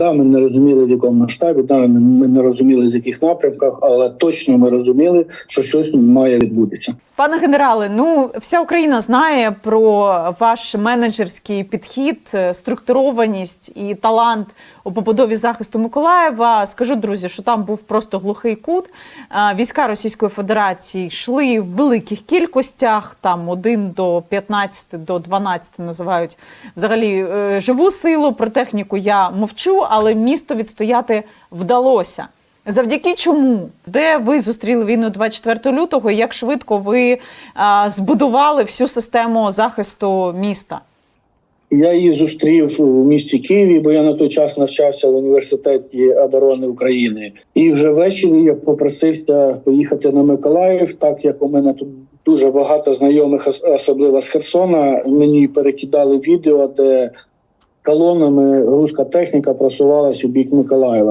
Да, ми не розуміли в якому масштабі, да, ми не розуміли з яких напрямках, але точно ми розуміли, що щось має відбутися. Пане генерале, ну вся Україна знає про ваш менеджерський підхід, е, структурованість і талант у побудові захисту Миколаєва. Скажу, друзі, що там був просто глухий кут. Е, Війська Російської Федерації йшли в великих кількостях, там 1 до 15, до 12 називають взагалі е, живу силу. Про техніку я мовчу, але місто відстояти вдалося. Завдяки чому? Де ви зустріли війну 24 лютого? і Як швидко ви а, збудували всю систему захисту міста? Я її зустрів у місті Києві, бо я на той час навчався в університеті оборони України. І вже ввечері я попросився поїхати на Миколаїв, так як у мене тут дуже багато знайомих, особливо з Херсона. Мені перекидали відео, де колонами руська техніка просувалась у бік Миколаєва.